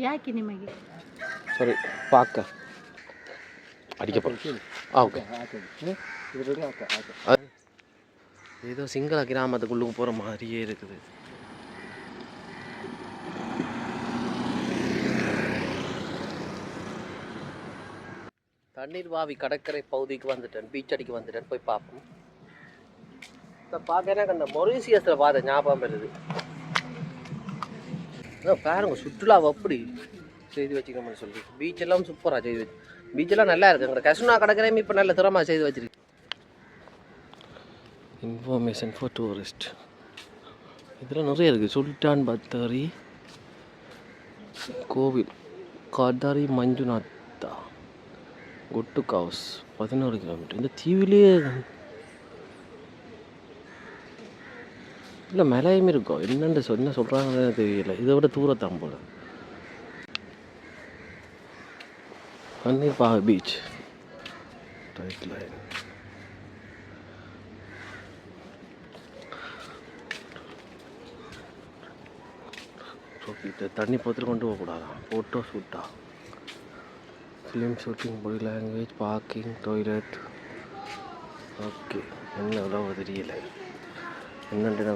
ಯಾಕೆ ನಿಮಗೆ ಸರಿ ಪಾಕ ಅಡಿಕೆ ஆ ஓகே ஏதோ சிங்கள கிராமத்துக்குள்ளுக்கு போகிற மாதிரியே இருக்குது தண்ணீர் வாவி கடற்கரை பகுதிக்கு வந்துட்டேன் பீச் அடிக்கு வந்துட்டேன் போய் பார்ப்போம் இப்போ பார்க்க எனக்கு அந்த மொரீசியஸில் பார்த்த ஞாபகம் வருது அதான் பாருங்க சுற்றுலா அப்படி செய்து வச்சுக்கணும்னு சொல்லி பீச் எல்லாம் சூப்பராக செய்து வச்சு பீச் எல்லாம் நல்லா இருக்குங்க கசுனா கடற்கரையும் இப்போ நல்ல திறமாக செய்து வச்சிருக்கு. இன்ஃபர்மேஷன் ஃபார் டூரிஸ்ட் இதெல்லாம் நிறைய இருக்குது சுல்தான் பத்தாரி கோவில் கதாரி மஞ்சுநாத்தா கொட்டு ஹவுஸ் பதினோரு கிலோமீட்டர் இந்த தீவிலேயே இல்லை மலையும் இருக்கும் என்னென்று சொல் என்ன சொல்கிறாங்கன்னு தெரியல. இதை விட தூரத்தான் போல. பன்னீர் பா பீச் ரைட் லைன் தண்ணி பத்திரம் கொண்டு போகக்கூடாதான் photo ஷூட்டா film shooting body language parking toilet okay என்ன எவ்வளோ தெரியலை. என்னண்டு.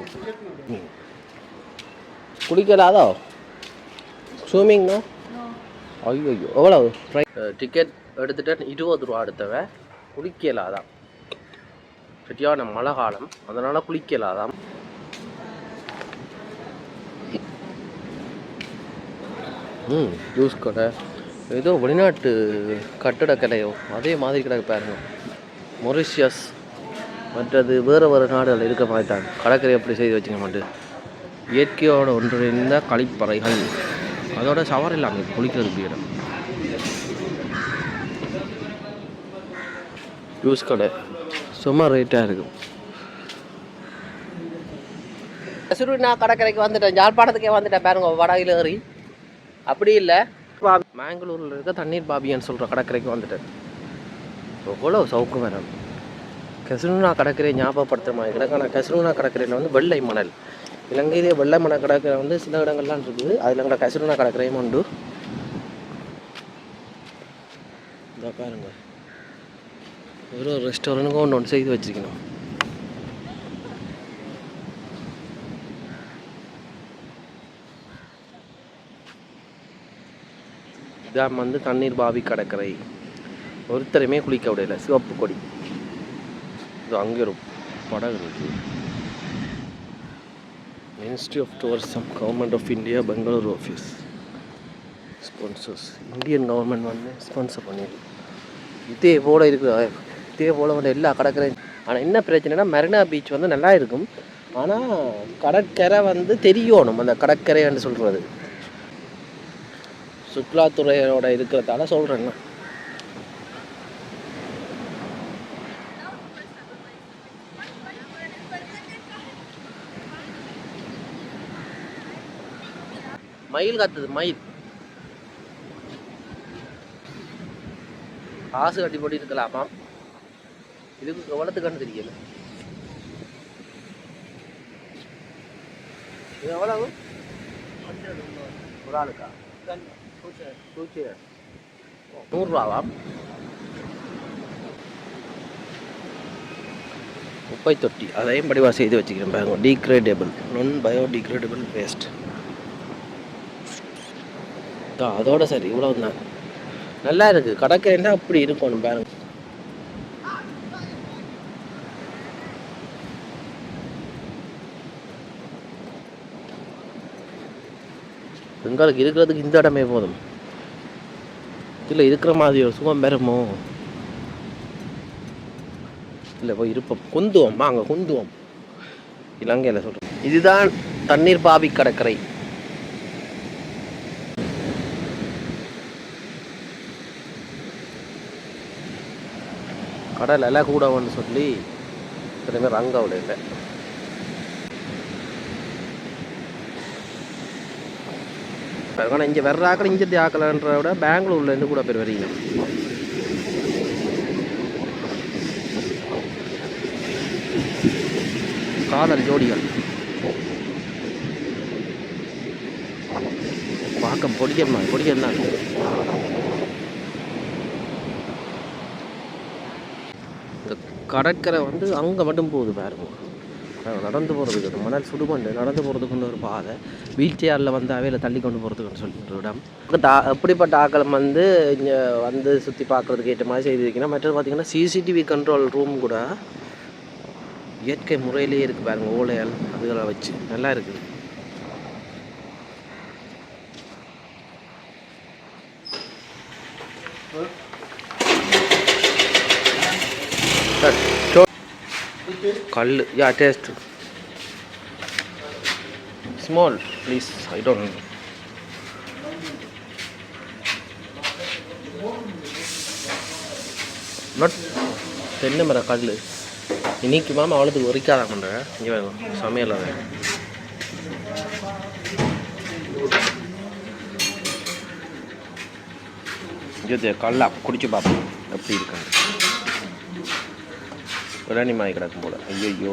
குளிக்கலாதோ ஸ்விம்மிங்னா ஐயோ ஐயோ எவ்வளவு? டிக்கெட் எடுத்துட்டேன். இருபது ரூபா எடுத்தவன் குளிக்கலாதான் சரியான மழை காலம். அதனால் குளிக்கலாதான் ம் ஜூஸ் கடை. ஏதோ வெளிநாட்டு கட்டடக்கலையோ அதே மாதிரி கிடக்கு பாருங்க. மொரிஷியஸ் மற்றது வேறு வேறு நாடுகள் இருக்க மாட்டாங்க. கடற்கரை எப்படி செய்து வச்சுக்க மாட்டேன் இயற்கையோட ஒன்றிணைந்த கழிப்பறைகள். அதோட சவார் இல்லாமல் குளிக்கிறதுக்கு இடம். ஜூஸ் கடை. சும்மா ரேட்டாக இருக்கும். நான் கடற்கரைக்கு வந்துட்டேன். யாழ்ப்பாணத்துக்கே வந்துட்டேன். பாருங்க வடகில் ஏறி. அப்படி இல்லை. மேங்களூரில் இருக்க தண்ணீர் பாபியான்னு சொல்கிற கடற்கரைக்கு வந்துட்டேன். எவ்வளோ சவுக்கு வேணும் கெசனுனா கடற்கரை ஞாபகப்படுத்துகிற மாதிரி கிடக்கு ஆனால் கெசனுனா கடற்கரையில் வந்து வெள்ளை மணல். இலங்கையிலே வெள்ளை மணல் கடற்கரை வந்து சில இடங்கள்லாம் இருக்குது. அதில் கூட கெசனுனா கடற்கரையும் உண்டு. இதோ பாருங்க. ஒரு ஒரு ரெஸ்டாரண்ட்டுக்கும் ஒன்று ஒன்று செய்து வச்சுக்கணும் இதான் வந்து தண்ணீர் பாவி கடற்கரை. ஒருத்தரையுமே குளிக்க விடல. சிவப்பு கொடி. இது அங்கே ஒரு படகு இருக்கு. Ministry of tourism government of India Bangalore office sponsors Indian government வந்து ஸ்பான்சர் பண்ணியிருக்கு இதே போல் இருக்குது இதே போல் வந்து எல்லா கடற்கரையும் ஆனால் என்ன பிரச்சனைனா மெரினா பீச் வந்து நல்லா இருக்கும். ஆனால் கடற்கரை வந்து தெரியணும். அந்த கடற்கரைன்னு சொல்கிறது சுற்றுலாத்துறையோட இருக்கிறதால சொல்கிறேன்னா மயில் காத்துது மயில். காசு கட்டி போட்டு இருக்கலாமா இதுக்கு எவ்வளோத்துக்கான்னு தெரியல இது எவ்வளவு? ஒரு ஆளுக்கா? பூச்சி நூறுரூவாவா? குப்பை தொட்டி அதையும் படிவா செய்து வச்சுக்கிறேன் பாருங்க. டீக்ரேடபிள் non பயோடிக்ரேடபிள் வேஸ்ட் அதோட சரி இவ்வளவு தான் நல்லா இருக்கு. கடற்கரைன்னா அப்படி இருக்கணும் பாருங்க. எங்களுக்கு இருக்கிறதுக்கு இந்த இடமே போதும். இல்லை இருக்கிற மாதிரி ஒரு சுகம் பெறுமோ இல்லை போய் இருப்போம். குந்துவோம். வாங்க குந்துவோம். இலங்கையில் சொல்கிறோம் இதுதான் தண்ணீர் பாவி கடற்கரை. கடல் எல்லாம் கூடவன்னு சொல்லி இத்தனை பேர் அங்கே இல்லை. ஆனால் இங்கே வர்றாக்கள் இங்கே ஆக்கலன்ற விட பெங்களூர்லேருந்து கூட பேர் வரீங்க. காதல் ஜோடிகள். பார்க்க பொடிக்கணும்? பொடிக்கணும் பொடியம் தான் இந்த கடற்கரை வந்து அங்கே மட்டும் போகுது பாருங்க. நடந்து போகிறதுக்கு ஒரு மணல் சுடுமண்டு நடந்து போகிறதுக்குன்னு ஒரு பாதை. வீல் சேரில் வந்து அவையில் தள்ளி கொண்டு போகிறதுக்குன்னு சொல்லிட்டு ஒரு இடம். தா எப்படிப்பட்ட ஆக்களம் வந்து இங்கே வந்து சுற்றி பார்க்குறதுக்கு ஏற்ற மாதிரி செய்து வைக்கணும் மற்றது பார்த்திங்கன்னா சிசிடிவி கண்ட்ரோல் ரூம் கூட இயற்கை முறையிலேயே இருக்குது பாருங்க ஓலையால் அதுகளை வச்சு. நல்லா இருக்குது கல் yeah taste small please I don't not தென்னை மர கல் இன்னைக்கு மேம் அவ்வளோத்துக்கு உரிக்காதான் பண்ணுறேன் இங்கே சமையல் அதை இங்கே கல்லா. குடிச்சு பார்ப்போம் எப்படி இருக்காங்க விராணி மாய் கிடக்கும் போல. ஐயோ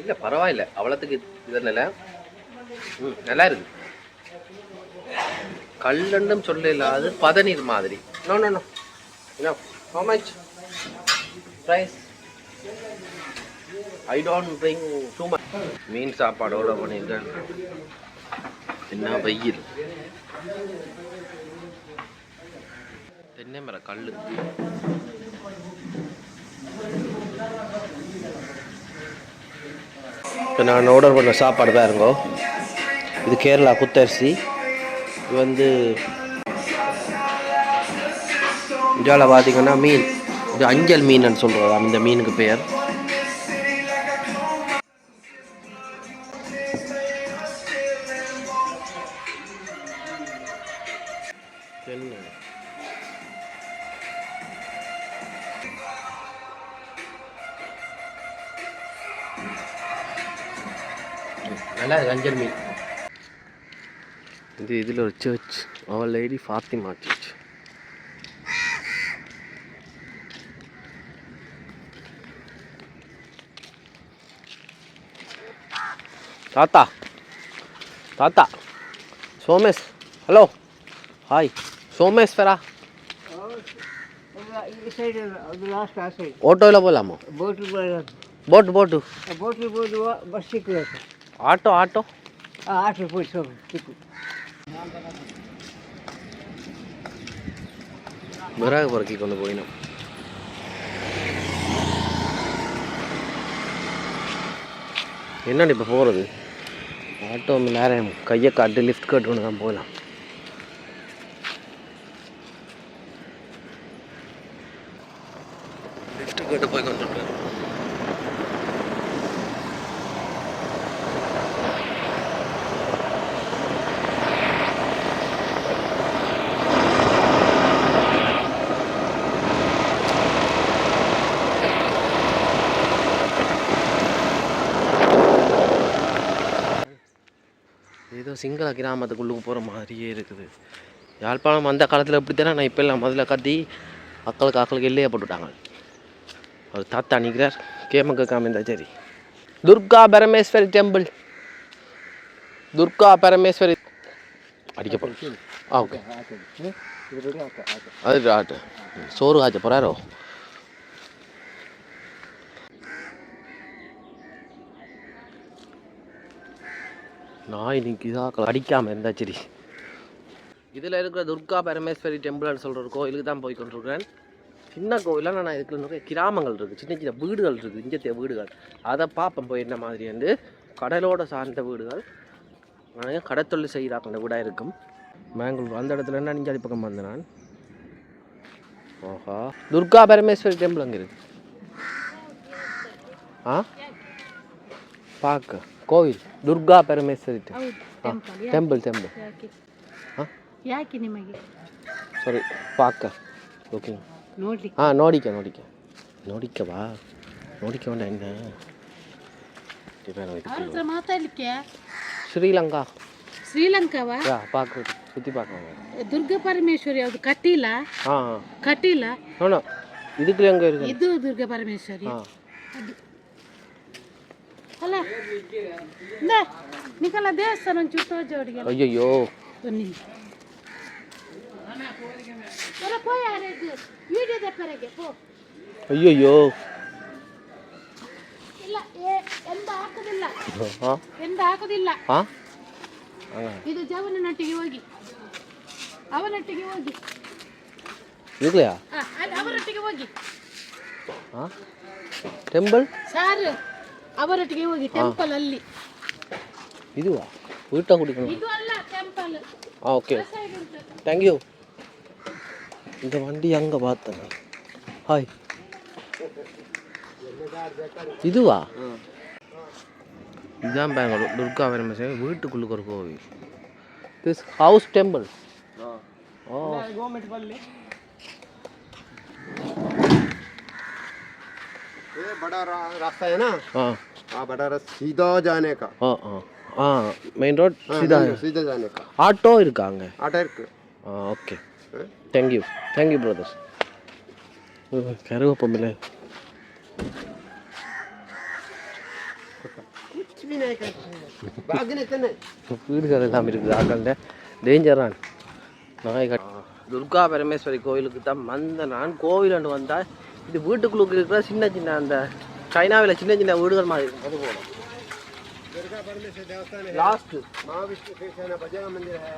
இல்லை பரவாயில்ல. அவ்வளோத்துக்கு இது ம் நல்லா இருக்கு. கல்லண்டும் சொல்ல இல்லாது பதநீர் மாதிரி. நோ நோ நோ என்ன how much price I don't drink too much மீன் சாப்பாடோட பண்ணியிருக்கேன் என்ன வெயில். தென்னை மர கல் இப்போ நான் ஆர்டர் பண்ண சாப்பாடு தான் இருங்கோ இது கேரளா குத்தரிசி. இது வந்து இந்தியாவில் பார்த்தீங்கன்னா மீன். இது அஞ்சல் மீன் சொல்கிறோம் இந்த மீனுக்கு பெயர். என்ன நல்லா இருக்கு மீன் இது இதில் ஒரு church our lady Fatima church தாத்தா. தாத்தா. Somesh. Hello hi Someshwara auto ला बोला मो बोट बोला बोट बोट बोट भी बोल बस ठीक है ऑटो ऑटो ऑटो बोल सो ठीक बराग पर की कोने बोई ना इन्ना नहीं बहुत ऑटो में रहे हम कई ये कार्ड लिफ्ट कर ढूंढना बोला கேட்டு போய் கொண்டு ஏதோ சிங்கள கிராமத்துக்குள்ளுக்கு போகிற மாதிரியே இருக்குது. யாழ்ப்பாணம் அந்த காலத்தில் எப்படி தானே நான் இப்போல்லாம் முதல்ல கத்தி அக்களுக்கு அக்களுக்கு இல்லையே போட்டுவிட்டாங்க அவர் தாத்தா நிற்கிறார் கேமக்க காமிந்தா சரி. துர்கா பரமேஸ்வரி டெம்பிள் துர்கா பரமேஸ்வரி அடிக்க போகிறோம் ஆ ஓகே. அது ஆட்டு. சோறு காய்ச்ச போகிறாரோ இன்னைக்கு இதா அடிக்காமல் இருந்தா சரி. இதில் இருக்கிற துர்கா பரமேஸ்வரி டெம்பிள்னு சொல்கிற ஒரு கோயிலுக்கு தான் போய் கொண்டிருக்கிறேன். சின்ன கோயிலாக நான் இதுக்குள்ள நிறைய கிராமங்கள் இருக்குது சின்ன சின்ன வீடுகள் இருக்குது இங்கத்திய வீடுகள் அதை பார்ப்பேன் போய் என்ன மாதிரி வந்து கடலோட சார்ந்த வீடுகள் நான் கடத்தொழில் செய்கிறாங்க வீடாக இருக்கும் மேங்களூர் அந்த இடத்துல என்ன நீங்கள் பக்கம் வந்தேன் நான் ஓஹா துர்கா பரமேஸ்வரி டெம்பிள் அங்கே இருக்கு ஆ பார்க்க கோவில் ದುರ್ಗಾ ಪರಮೇಶ್ವರಿ ಹೌದು ಟೆಂಪಲ್ ಟೆಂಪಲ್ ಟೆಂಪಲ್ ಯಾಕೆ ಹಾಂ ಯಾಕೆ ನಿಮಗೆ ಸಾರಿ ಪಾಕ ಓಕೆ ನೋಡ್ಲಿಕ್ಕೆ ಹಾಂ ನೋಡಿಕ ನೋಡಿಕ ನೋಡಿಕ ಬಾ ನೋಡಿಕ ಉಂಡ என்ன ಅವ್ರ ಹತ್ರ ಮಾತಾಡ್ಲಿಕ್ಕೆ ಶ್ರೀಲಂಕಾ ಶ್ರೀಲಂಕಾವಾ ಯಾ ಪಾಕ சுற்றி பார்க்கலாம் ದುರ್ಗಾ ಪರಮೇಶ್ವರಿ ಅದು ಕಟ್ಟಿಲ್ಲ ஆ ಕಟ್ಟಿಲ್ಲ ஆ இதுக்குள்ள எங்கே இருக்கு ಇದು ದುರ್ಗಾ ಪರಮೇಶ್ವರಿ ஆ ಅದು ಅಲ್ಲ ಇಂದ, ನಿಕಲ ದೇವಸ್ಥಾನ ಒಂಚೂರು ತೋಜೋಡಿಗೆ ஐயோ ಬನ್ನಿ ಅಲ್ಲ ಅಯ್ಯಯ್ಯೋ. ಇಲ್ಲ ಎಂದ ಹಾಕೋದಿಲ್ಲ. ಹಾಕೋದಿಲ್ಲ. ಇದು ಜವನೊಟ್ಟಿಗೆ ಹೋಗಿ. ಅವನೊಟ್ಟಿಗೆ ಹೋಗಿ. ಈಗಲೆಯಾ ಅವರೊಟ್ಟಿಗೆ ಹೋಗಿ. ಟೆಂಪಲ್ ಸರ್ ಅವರೊಟ್ಟಿಗೆ ಹೋಗಿ ಟೆಂಪಲ್ ಅಲ್ಲಿ. ಇದು ಊಟ ಕುಡಿಕೊಂಡು ಇದು ಅಲ್ಲ ಟೆಂಪಲ್. ಓಕೆ. Thank you. இந்த வண்டி அங்கே பார்த்தேன். ஹாய். இதுவா? இதுதான் பெங்களூர் துர்கா பரமேஸ்வரி வீட்டுக்குள்ளுக்கு ஒரு கோவில். திஸ் ஹவுஸ் டெம்பிள் ஓ. बड़ा रास्ता है ना हाँ हाँ बड़ा रास्ता सीधा जाने का हाँ हाँ हाँ मेन रोड सीधा இருக்காங்க ஆட்டோ இருக்கு. Okay thank you thank you brothers கருவேப்பமில்ல வீடுகள் எல்லாம் இருக்குது ஆக்கள்கிட்ட. டேஞ்சரான் நாய் துர்கா பரமேஸ்வரி கோவிலுக்கு தான் வந்த நான். கோவிலாண்டு வந்தால் இது வீட்டுக்குள்ளுக்கு இருக்கிற சின்ன சின்ன அந்த சைனாவில் சின்ன சின்ன வீடுகள் மாதிரி அது போகணும். दुर्गा परमेश्वर देवस्थान है லாஸ்ட் महाविष्णु कृष्ण बजरंग मंदिर है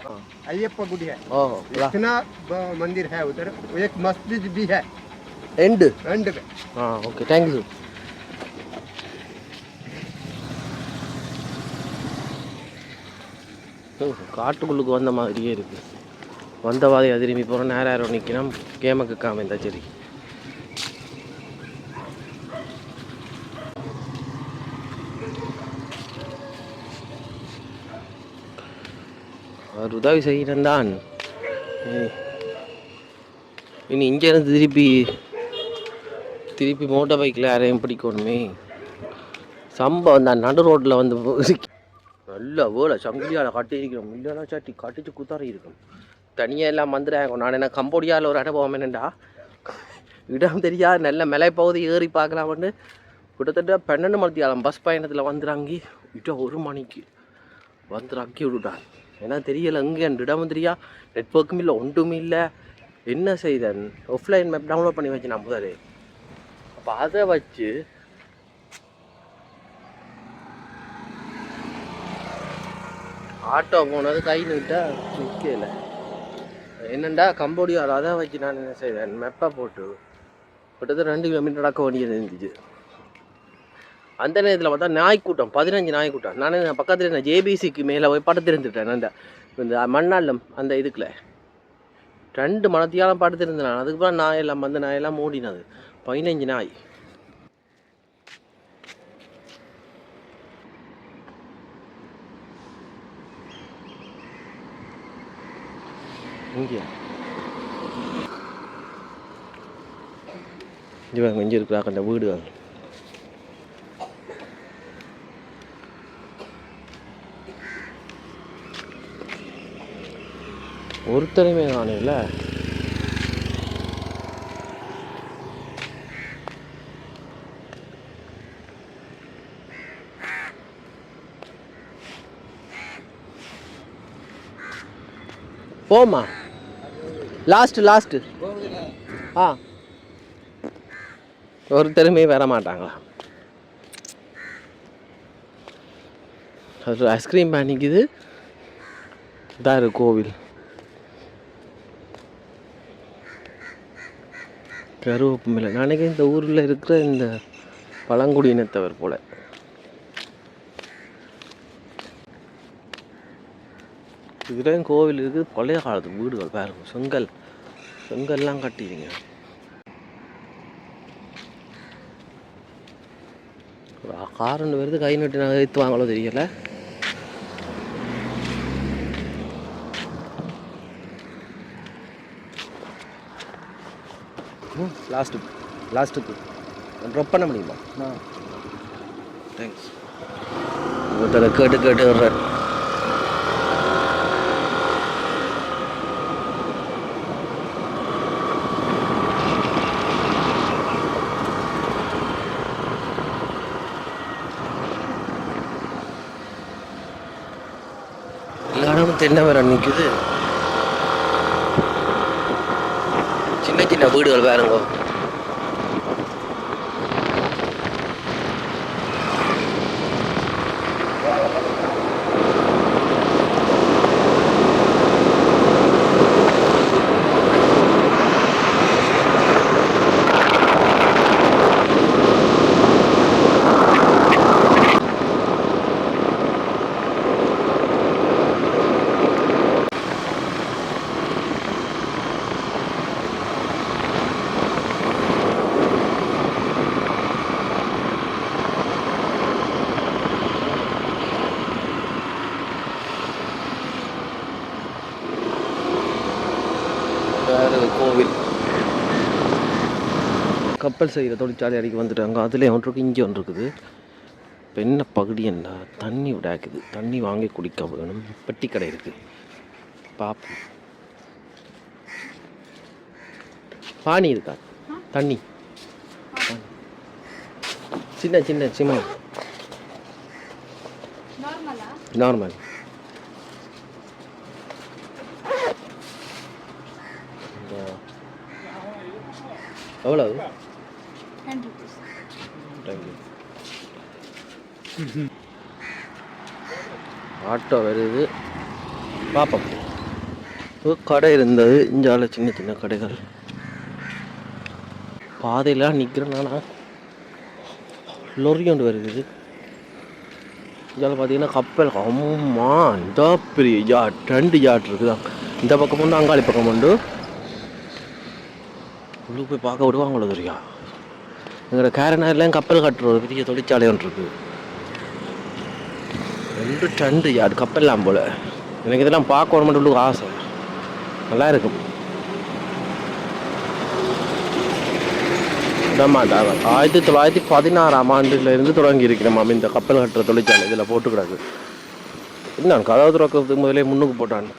अय्यप्पा गुडी है ஓ इतना ब- मंदिर है उधर एक मस्जिद भी है எண்டு एंड में ஆ ஓகே தேங்க்யூ காட்டுக்குள்ளுக்கு வந்த மாதிரியே இருக்கு வந்த வாதையை திரும்பி போகிறோம் நேரம் யாரோ நிற்கணும் கேமக்கு காம இந்த சரி அவர் உதவி செய்கிறேன் தான். இனி இங்கேருந்து திருப்பி திருப்பி மோட்டார் பைக்கில் யாரையும் பிடிக்கணுமே. சம்பவம் தான் நடு ரோட்டில் வந்து இருக்கு. நல்ல வேலை சங்கிலியால் கட்டியிருக்கிறோம். இல்லைனா சாட்டி கட்டிச்சு குத்தாரி இருக்கும். தனியாக எல்லாம் வந்துடுறாங்க நான் என்ன கம்போடியாவில் ஒரு இடம் போவோம் என்னண்டா? இடம் தெரியாது நல்ல மலைப்பகுதி ஏறி பார்க்கலாம்னு. கிட்டத்தட்ட பன்னெண்டு மணித்தியாலம் பஸ் பயணத்தில் வந்துடுறாங்க இட்ட ஒரு மணிக்கு வந்து அக்கி ஏன்னா தெரியல அங்கே இடமும் தெரியா? நெட்ஒர்க்கும் இல்லை ஒன்றும் இல்லை. என்ன செய்தேன்? ஆஃப்லைன் மேப் டவுன்லோட் பண்ணி வச்சு நான் முதல். அப்போ அதை வச்சு ஆட்டோ போனது கை நிட்டா நிற்கல என்னண்டா கம்போடியாவில் அதை வச்சு நான் என்ன செய்தேன்? மெப்பை போட்டு கிட்டத்தட்ட ரெண்டு கிலோமீட்டர் நடக்க வேண்டியது இருந்துச்சு. அந்த நேரத்தில் பார்த்தா நாய்க்கூட்டம் பதினஞ்சு நாய்க்கூட்டம். நான் பக்கத்தில் இருந்த ஜேபிசிக்கு மேலே போய் படுத்திருந்துட்டேன் அந்த இந்த மண்ணாளம் அந்த இதுக்குள்ள. ரெண்டு மணத்தியாலம் படுத்திருந்தேன் நான். அதுக்கப்புறம் நாயெல்லாம் வந்து நாயெல்லாம் மூடினது. பதினஞ்சு நாய். இங்கே பாருங்க, இங்கே இருக்கிறாங்க அந்த வீடுகள் ஒருத்தரையுமே காணையில போமா லாஸ்ட் லாஸ்ட் ஆ. ஒருத்தருமே வர மாட்டாங்களா? அது ஐஸ்கிரீம் பண்ணிக்குது இதாக கோவில். கருவேப்பமில்லை நாளைக்கு இந்த ஊரில் இருக்கிற இந்த பழங்குடியினத்தவர் போல. இதுலேயும் கோவில் இருக்குது பழைய காலத்து வீடுகள் பாருங்க. செங்கல். செங்கல்லாம் கட்டிடுங்க ஒரு காரண்டு வருது கை நட்டு நகைத்துவாங்களோ தெரியலை. லாஸ்ட்டுக்கு லாஸ்ட்டுக்கு ட்ரப் பண்ண முடியுமா? தேங்க்ஸ் ஒருத்தர் கேட்டு கேட்டு வர்றார் தென்னை மரம் நிற்குது சின்ன சின்ன வீடுகள் பாருங்க கப்பல் செய்கிற தொழிற்சாலை அடிக்க வந்துட்டாங்க. அதில் ஒன்று இங்கே ஒன்று இருக்குது. இப்போ என்ன பகுதி என்ன? தண்ணி விடாக்குது தண்ணி வாங்கி குடிக்க வேணும். பெட்டி கடை இருக்குது பாப்போம். பானி இருக்கா? தண்ணி. சின்ன சின்ன சின்ன. நார்மல். எவ்வளவு? டென் ருபீஸ் ஆட்டோ வருது. பார்ப்போம் ஒரு கடை இருந்தது. இஞ்சால சின்ன சின்ன கடைகள். பாதையெல்லாம் நிற்கிறேன் நானா. லொரி ஒன்று வருது. இதில் பார்த்தீங்கன்னா கப்பல். அம்மா இந்த பெரிய யாட் ரெண்டு யாட் இருக்குதான் இந்த பக்கம் உண்டு அங்காளி பக்கம் உண்டு. உள்ளே போய் பார்க்க விடுவாங்களோ தெரியா? எங்களோட கேரனாரிலாம் கப்பல் கட்டுற ஒரு பெரிய தொழிற்சாலை ஒன்று இருக்குது ரெண்டு டண்டு அது கப்பல்லாம் போல். எனக்கு இதெல்லாம் பார்க்க வர மட்டும் ஆசை. நல்லா இருக்கும் ஆயிரத்தி தொள்ளாயிரத்தி பதினாறாம் ஆண்டுலேருந்து தொடங்கி தொடங்கி மாமி இந்த கப்பல் கட்டுற தொழிற்சாலை இதில் போட்டுக்கிறாங்க. என்ன கதவு திறக்கிறதுக்கு முதலே முன்னுக்கு போட்டான்.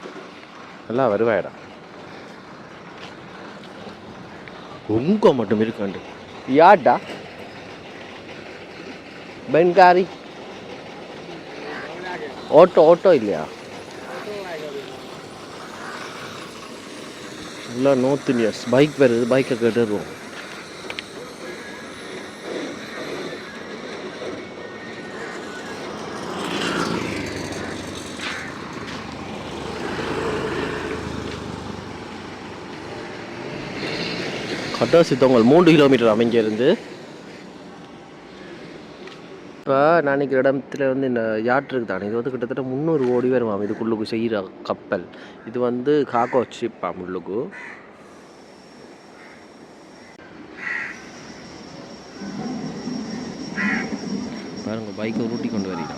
நல்லா வருவாயிடா. உங்க மட்டும் இருக்காண்டு. யார்டா பென்காரி ஓட்டோ ஓட்டோ இல்லையா இல்லை நோர்த் இந்தியன்ஸ் பைக் வருது பைக்கை கேட்டுருவோம் கட்டாசி தொங்கல் மூன்று கிலோமீட்டர் அமைஞ்சிருந்து. இப்போ நான் நிற்கிற இடத்துல வந்து இந்த யாட் தானே இது வந்து கிட்டத்தட்ட முந்நூறு கோடி வருமாம் இதுக்குள்ளுக்கு செய்கிற கப்பல். இது வந்து காக்கோ ஷிப்பா உள்ளுக்கு பாருங்க பைக்கை உருட்டி கொண்டு வரீங்க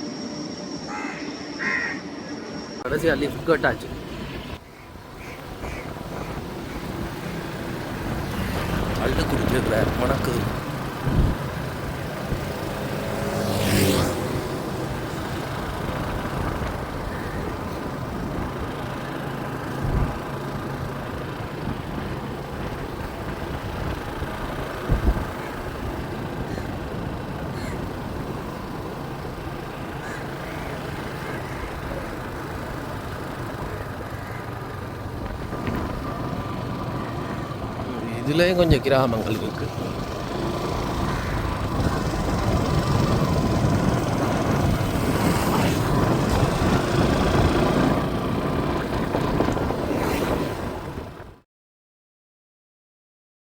கடைசியாக லிஃப்ட் ஆச்சு. அள்ளு குடிச்சிருக்கிற உனக்கு இதுலேயும் கொஞ்சம் கிராமங்கள் இருக்குது